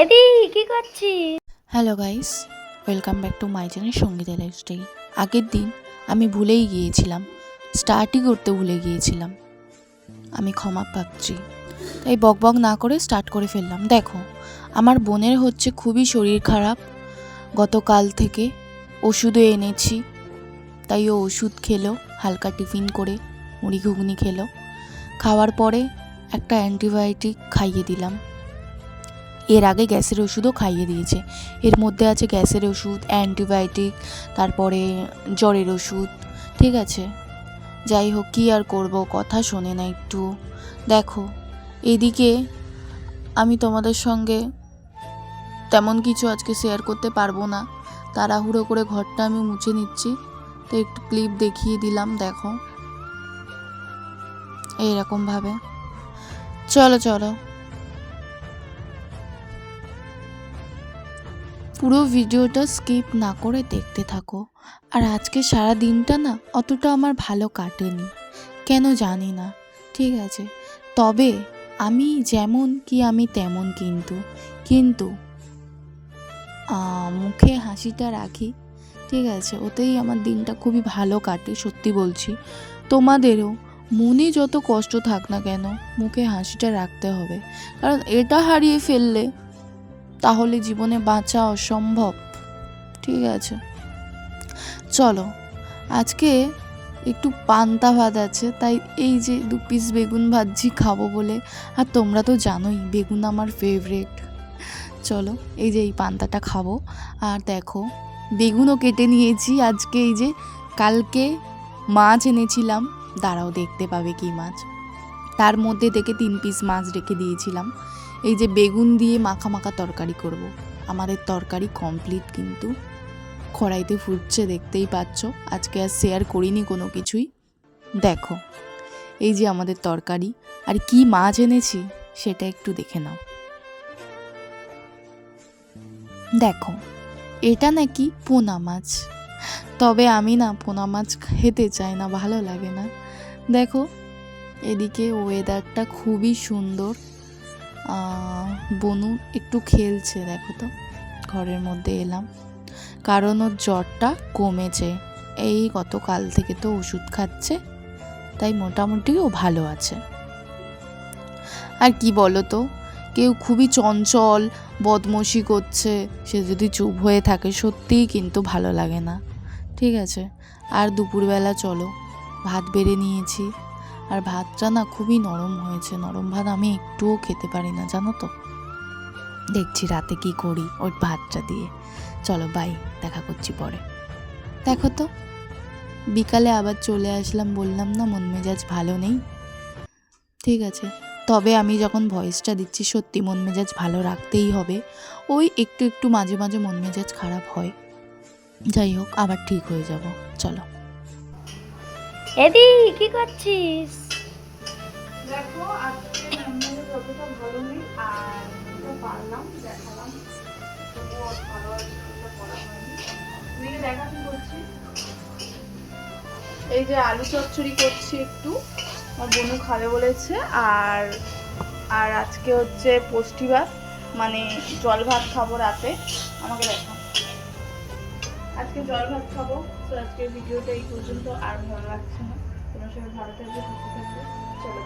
এদি, কি করছিস? Hello guys welcome back to my channel Sangeeta lifestyle আগের দিন আমি ভুলেই গিয়েছিলাম স্টার্টই করতে ভুলে গিয়েছিলাম। আমি ক্ষমা পাচ্ছি। তাই বকবক না করে স্টার্ট করে ফেললাম। দেখো, আমার বোনের হচ্ছে খুবই শরীর খারাপ। গতকাল থেকে ওষুধও এনেছি। তাই ও ওষুধ খেলো, হালকা টিফিন করে মুড়ি ঘুগনি খেলো। খাওয়ার পরে একটা অ্যান্টিবায়োটিক খাইয়ে দিলাম। এর আগে গ্যাসের ওষুধও খাইয়ে দিয়েছে। এর মধ্যে আছে গ্যাসের ওষুধ, অ্যান্টিবায়োটিক, তারপরে জ্বরের ওষুধ, ঠিক আছে? যাই হোক, কী আর করব, কথা শোনে না একটু। দেখো, এদিকে আমি তোমাদের সঙ্গে তেমন কিছু আজকে শেয়ার করতে পারব না। তাড়াহুড়ো করে ঘরটা আমি মুছে নিচ্ছি। তো একটু ক্লিপ দেখিয়ে দিলাম, দেখো। এইরকমভাবে। চলো চলো। পুরো ভিডিওটা স্কিপ না করে দেখতে থাকো। আর আজকে সারা দিনটা না অতটা আমার ভালো কাটেনি। কেন জানি না, ঠিক আছে। তবে আমি যেমন কি আমি তেমন কিন্তু। কিন্তু মুখে হাসিটা রাখি, ঠিক আছে। ওতেই আমার দিনটা খুবই ভালো কাটে, সত্যি বলছি। তোমাদেরও মনে যত কষ্ট থাক না কেন, মুখে হাসিটা রাখতে হবে। কারণ এটা হারিয়ে ফেললে তাহলে জীবনে বাঁচা অসম্ভব। ঠিক আছে। চলো, আজকে একটু পান্তা ভাত আছে, তাই এই যে দু পিস বেগুন ভাজি খাব বলে। আর তোমরা তো জানোই, বেগুন আমার ফেভারেট চলো, এই যে এই পান্তাটা খাব। আর দেখো, বেগুনও কেটে নিয়েছি। আজকে এই যে কালকে মাছ এনেছিলাম। দাঁড়াও, দেখতে পাবে কি মাছ। তার মধ্যে থেকে তিন পিস মাছ রেখে দিয়েছিলাম। এই যে বেগুন দিয়ে মাখা মাখা তরকারি করব। আমাদের তরকারি কমপ্লিট কিন্তু। খড়াইতে ফুটছে, দেখতেই পাচ্ছ। আজকে আর শেয়ার করিনি কোনো কিছুই। দেখো, এই যে আমাদের তরকারি। আর কি মাছ এনেছি সেটা একটু দেখে নাও। দেখো, এটা নাকি পোনা মাছ। তবে আমি না পোনা মাছ খেতে চাই না, ভালো লাগে না। দেখো, এদিকে ওয়েদারটা খুবই সুন্দর। বনু একটু খেলছে, দেখো তো। ঘরের মধ্যে এলাম। কারণ ওর জ্বরটা কমেছে। এই গতকাল থেকে তো ওষুধ খাচ্ছে, তাই মোটামুটি ও ভালো আছে। আর কি বলো তো, কেউ খুবই চঞ্চল, বদমশি করছে, সে যদি চুপ হয়ে থাকে, সত্যিই কিন্তু ভালো লাগে না। ঠিক আছে, আর দুপুরবেলা চলো, ভাত বেড়ে নিয়েছি। আর ভাতটা না খুবই নরম হয়েছে। নরম ভাত আমি একটুও খেতে পারি না, জানো তো। দেখছি রাতে কি করি ওই ভাতটা দিয়ে। চলো বাই দেখা করছি পরে। দেখো তো, বিকালে আবার চলে আসলাম, বললাম না মন মেজাজ ভালো নেই। ঠিক আছে, তবে আমি যখন ভয়েসটা দিচ্ছি, সত্যি মন মেজাজ ভালো রাখতেই হবে। ওই একটু একটু মাঝে মাঝে মন মেজাজ খারাপ হয়। যাই হোক, আবার ঠিক হয়ে যাব। চলো। এদি, কি করছিস? দেখো এই যে আলু চচ্চড়ি করছি একটু, আমার বোনু খাবে বলেছে, আর আর আজকে হচ্ছে পুষ্টি ভাত মানে জল ভাত খাব রাতে। আমাকে দেখা আজকে জল ভাত খাব, তো আজকের ভিডিওটা এই পর্যন্ত, আর ভালো লাগছে না। তোমার সঙ্গে ভালো থাকবে, সুস্থ থাকবে। চলো